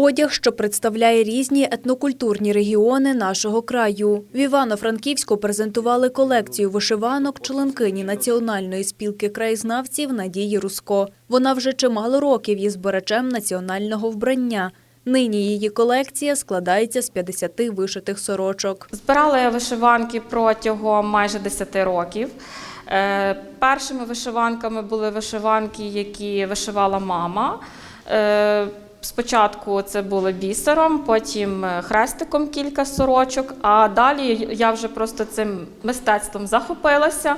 Одяг, що представляє різні етнокультурні регіони нашого краю. В Івано-Франківську презентували колекцію вишиванок членкині Національної спілки краєзнавців Надії Руско. Вона вже чимало років є збирачем національного вбрання. Нині її колекція складається з 50 вишитих сорочок. Збирала я вишиванки протягом майже 10 років. Е, Першими вишиванками були вишиванки, які вишивала мама. Спочатку це було бісером, потім е, хрестиком кілька сорочок, а далі я вже просто цим мистецтвом захопилася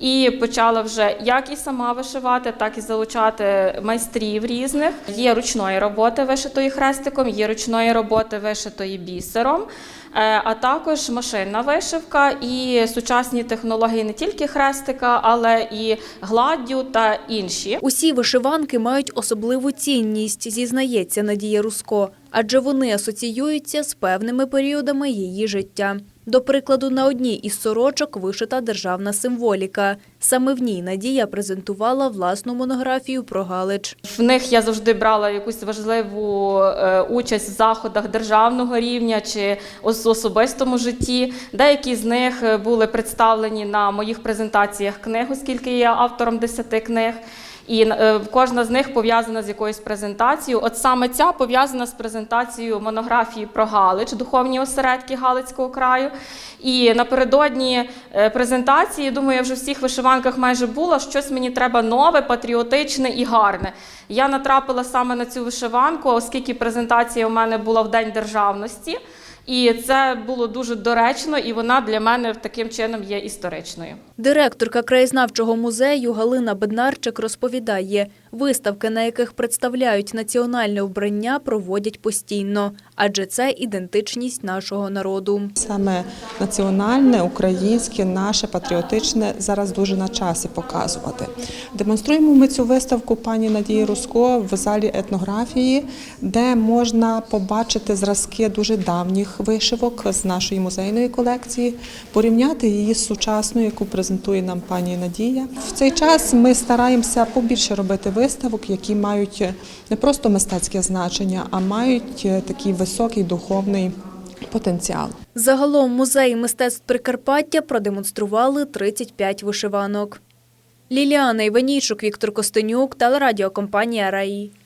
і почала вже як і сама вишивати, так і залучати майстрів різних. Є ручної роботи вишитої хрестиком, є ручної роботи вишитої бісером, е, а також машинна вишивка і сучасні технології не тільки хрестика, але і гладдю та інші. Усі вишиванки мають особливу цінність, зізнається Надія Руско, адже вони асоціюються з певними періодами її життя. До прикладу, на одній із сорочок вишита державна символіка. Саме в ній Надія презентувала власну монографію про Галич. В них я завжди брала якусь важливу е, участь в заходах державного рівня чи особистому житті. Деякі з них е, були представлені на моїх презентаціях книг, оскільки я автором 10 книг. І е, кожна з них пов'язана з якоюсь презентацією. От саме ця пов'язана з презентацією монографії про Галич, духовні осередки Галицького краю. І напередодні е, презентації, думаю, я вже в всіх вишиванках майже була. Щось мені треба нове, патріотичне і гарне. Я натрапила саме на цю вишиванку, оскільки презентація у мене була в День державності. І це було дуже доречно, і вона для мене таким чином є історичною. Директорка краєзнавчого музею Галина Беднарчик розповідає, виставки, на яких представляють національне вбрання, проводять постійно, адже це ідентичність нашого народу. Саме національне, українське, наше патріотичне зараз дуже на часі показувати. Демонструємо ми цю виставку пані Надії Руско в залі етнографії, де можна побачити зразки дуже давніх вишивок з нашої музейної колекції, порівняти її з сучасною, яку презентує нам пані Надія. В цей час ми стараємося побільше робити виставок, які мають не просто мистецьке значення, а мають такий високий духовний потенціал. Загалом музеї мистецтв Прикарпаття продемонстрували 35 вишиванок. Ліліана Іванійчук, Віктор Костенюк, телерадіокомпанія «Раї».